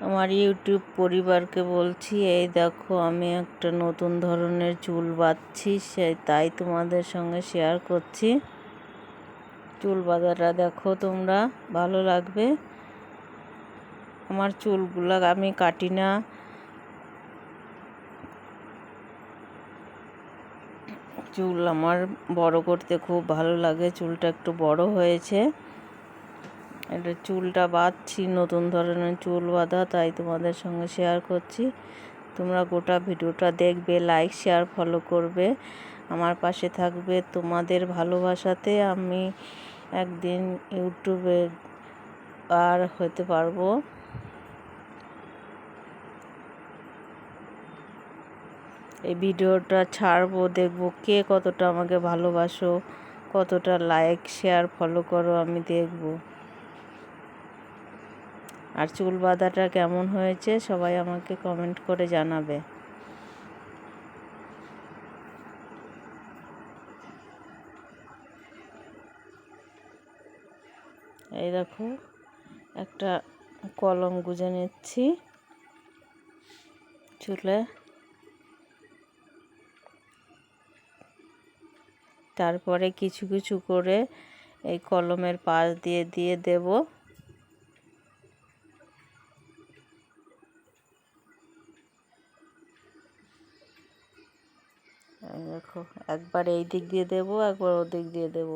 আমার ইউটিউব পরিবারকে বলছি, এই দেখো, আমি একটা নতুন ধরনের চুল বাঁধছি, সে তাই তোমাদের সঙ্গে শেয়ার করছি। চুল বাঁধাটা দেখো তোমরা, ভালো লাগবে। আমার চুলগুলো আমি কাটি না। চুল আমার বড় করতে খুব ভালো লাগে, চুলটা একটু বড় হয়েছে। এটা চুলটা বাঁধছি, নতুন ধরনের চুল বাঁধা, তাই তোমাদের সঙ্গে শেয়ার করছি। তোমরা গোটা ভিডিওটা দেখবে লাইক শেয়ার ফলো করবে। আমার পাশে থাকবে তোমাদের ভালোবাসাতে আমি একদিন ইউটিউবে আর হতে পারব। এই ভিডিওটা ছাড়বো, দেখব কে কতটা আমাকে ভালোবাসো, কতটা লাইক শেয়ার ফলো করো, আমি দেখব। আর চুল বাঁধাটা কেমন হয়েছে সবাই আমাকে কমেন্ট করে জানাবে। এই দেখো, একটা কলম গুজে নিচ্ছি চুলে। তারপরে কিছু কিছু করে এই কলমের পাশ দিয়ে দিয়ে দেব। দেখো একবার এই দিক দিয়ে দেবো একবার ওদিক দিয়ে দেব।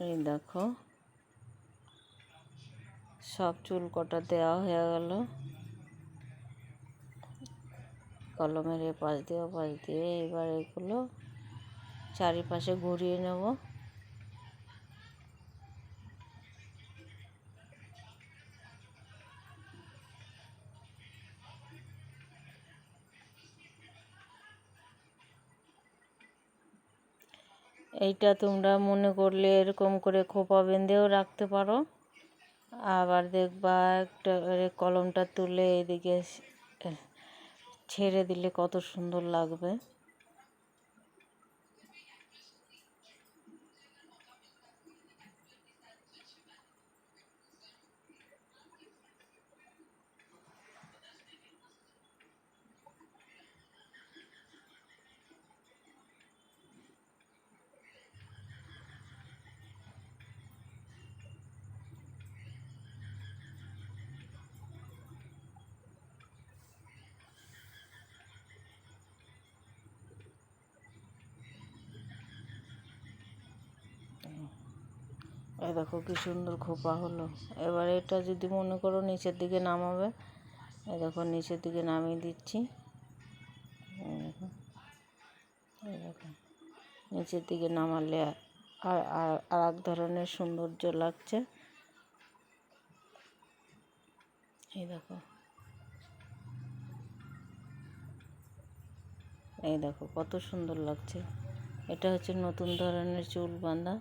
এই দেখো। সব চুল কটা দেওয়া হয়ে গেল। কলমের এ পাশ দিয়ে পাশ দিয়ে এবার এগুলো চারিপাশে ঘুরিয়ে নেব। এইটা তোমরা মনে করলে এরকম করে খোপা বেঁধেও রাখতে পারো। আবার দেখবা একটা কলমটা তুলে এদিকে ছেড়ে দিলে কত সুন্দর লাগবে। এই দেখো কি সুন্দর খোপা হলো। এবার এটা যদি মনে করো নিচের দিকে নামাবে, এই দেখো নিচের দিকে নামিয়ে দিচ্ছি। দেখো নিচের দিকে নামালে আর আর এক ধরনের সৌন্দর্য লাগছে। এই দেখো এই দেখো কত সুন্দর লাগছে। এটা হচ্ছে নতুন ধরনের চুল বাঁধা।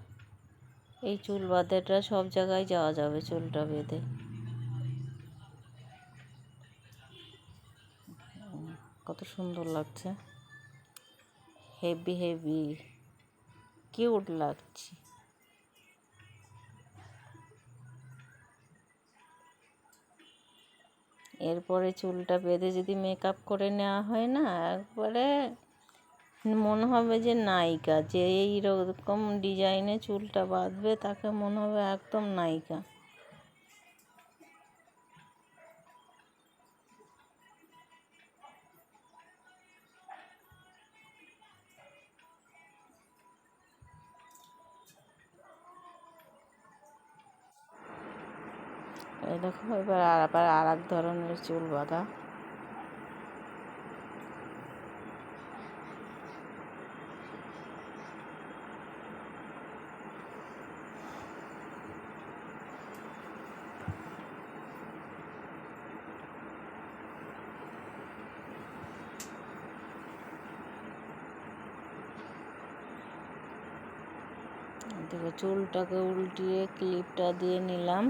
এই চুল বাঁধাটা সব জায়গায় যাওয়া যাবে চুলটা বেঁধে। কত সুন্দর লাগছে। হেভি হেভি কিউট লাগছে। এরপরে চুলটা বেঁধে যদি মেকআপ করে নেওয়া হয় না, একবারে মনে হবে যে নায়িকা, যে এই রকম ডিজাইনে চুলটা বাঁধবে, তাকে মনে হবে একদম নায়িকা। এই দেখো, এবার আর আবার আর এক ধরনের চুল বাঁধা। দেখো চুলটাকে উল্টিয়ে ক্লিপটা দিয়ে নিলাম।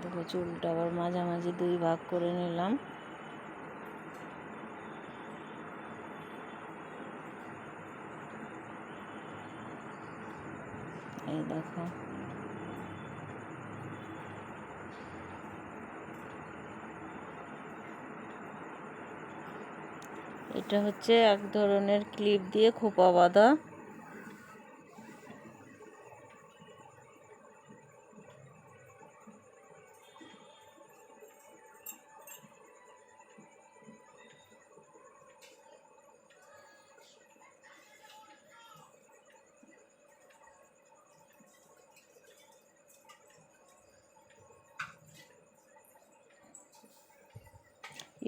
দেখো, চুলটা আবার মাঝামাঝি দুই ভাগ করে নিলাম। এই দেখো। এটা হচ্ছে এক ধরনের ক্লিপ দিয়ে খোপা বাঁধা।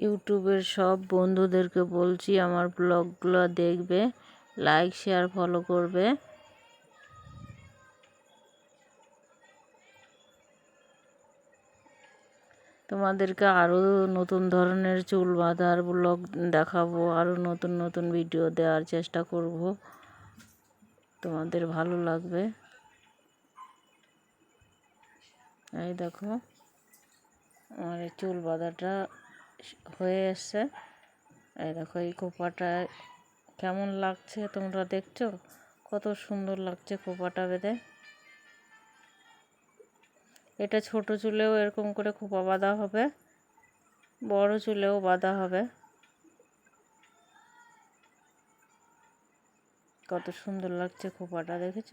ইউটিউবের সব বন্ধুদেরকে বলছি, আমার ব্লগগুলো দেখবে লাইক শেয়ার ফলো করবে। তোমাদেরকে আরও নতুন ধরনের চুল বাঁধার ব্লগ দেখাবো আরও নতুন নতুন ভিডিও দেওয়ার চেষ্টা করব। তোমাদের ভালো লাগবে। এই দেখো, আমার চুল বাঁধাটা হয়ে এসছে। এই দেখো, এই খোপাটা কেমন লাগছে তোমরা দেখছ? কত সুন্দর লাগছে খোপাটা বেঁধে। এটা ছোট চুলেও এরকম করে খোপা বাঁধা হবে, বড় চুলেও বাঁধা হবে। কত সুন্দর লাগছে খোপাটা, দেখেছ?